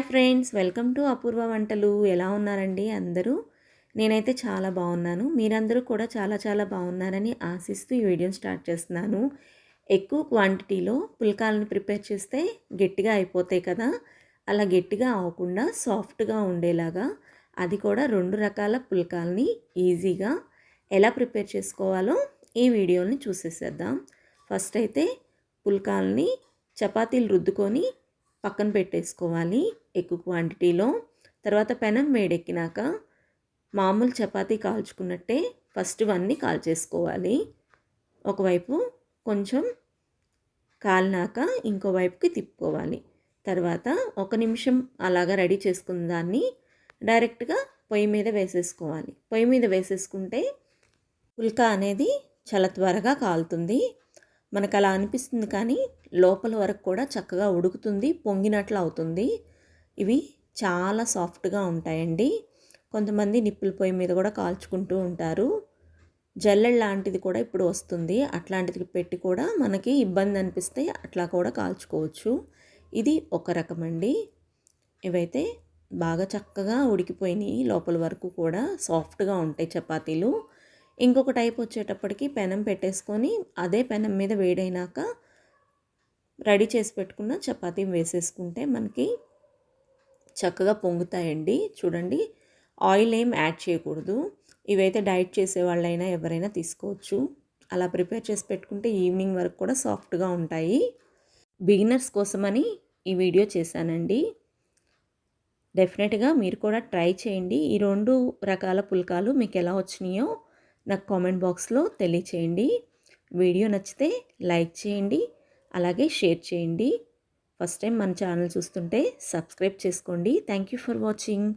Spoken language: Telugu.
Hi friends welcome to Apoorva Vantalu. ఎలా ఉన్నారండి అందరూ? నేనైతే చాలా బాగున్నాను. మీరందరూ కూడా చాలా చాలా బాగున్నారని ఆశిస్తూ ఈ వీడియోని స్టార్ట్ చేస్తున్నాను. ఎక్కువ క్వాంటిటీలో పుల్కాలను ప్రిపేర్ చేస్తే గట్టిగా అయిపోతాయి కదా? అలా గట్టిగా అవ్వకుండా సాఫ్ట్గా ఉండేలాగా అది కూడా రెండు రకాల పుల్కాలని ఈజీగా ఎలా ప్రిపేర్ చేసుకోవాలో ఈ వీడియోని చూసేసేద్దాం. ఫస్ట్ అయితే పుల్కాలని చపాతీలు రుద్దుకొని పక్కన పెట్టేసుకోవాలి. ఎక్కువ క్వాంటిటీలో తర్వాత పెనం వేడెక్కినాక మామూలు చపాతీ కాల్చుకున్నట్టే ఫస్ట్ వన్ని కాల్చేసుకోవాలి. ఒకవైపు కొంచెం కాలినాక ఇంకో వైపుకి తిప్పుకోవాలి. తర్వాత ఒక నిమిషం అలాగా రెడీ చేసుకున్న దాన్ని డైరెక్ట్గా పొయ్యి మీద వేసేసుకోవాలి. పొయ్యి మీద వేసేసుకుంటే పుల్కా అనేది చాలా త్వరగా కాలుతుంది. మనకు అలా అనిపిస్తుంది కానీ లోపల వరకు కూడా చక్కగా ఉడుకుతుంది పొంగినట్లు అవుతుంది ఇవి చాలా సాఫ్ట్గా ఉంటాయండి. కొంతమంది నిప్పుల పొయ్యి మీద కూడా కాల్చుకుంటూ ఉంటారు. జల్లెడ్ లాంటిది కూడా ఇప్పుడు వస్తుంది. అట్లాంటిది పెట్టి కూడా మనకి ఇబ్బంది అనిపిస్తే అట్లా కూడా కాల్చుకోవచ్చు. ఇది ఒక రకం అండి ఇవైతే బాగా చక్కగా ఉడికిపోయినాయి లోపల వరకు కూడా సాఫ్ట్గా ఉంటాయి చపాతీలు. ఇంకొక టైప్ వచ్చేటప్పటికి పెనం పెట్టేసుకొని అదే పెనం మీద వేడైనాక రెడీ చేసి పెట్టుకున్న చపాతీ వేసేసుకుంటే మనకి చక్కగా పొంగుతాయండి. చూడండి ఆయిల్ ఏం యాడ్ చేయకూడదు. ఇవైతే డైట్ చేసే వాళ్ళైనా ఎవరైనా తీసుకోవచ్చు. అలా ప్రిపేర్ చేసి పెట్టుకుంటే ఈవినింగ్ వరకు కూడా సాఫ్ట్గా ఉంటాయి. బిగినర్స్ కోసమని ఈ వీడియో చేశానండి. డెఫినెట్గా మీరు కూడా ట్రై చేయండి. ఈ రెండు రకాల పుల్కాలు మీకు ఎలా వచ్చినాయో నాకు కామెంట్ బాక్స్లో తెలియచేయండి. వీడియో నచ్చితే లైక్ చేయండి అలాగే షేర్ చేయండి. ఫస్ట్ టైం మన ఛానల్ చూస్తుంటే సబ్స్క్రైబ్ చేసుకోండి. Thank you for watching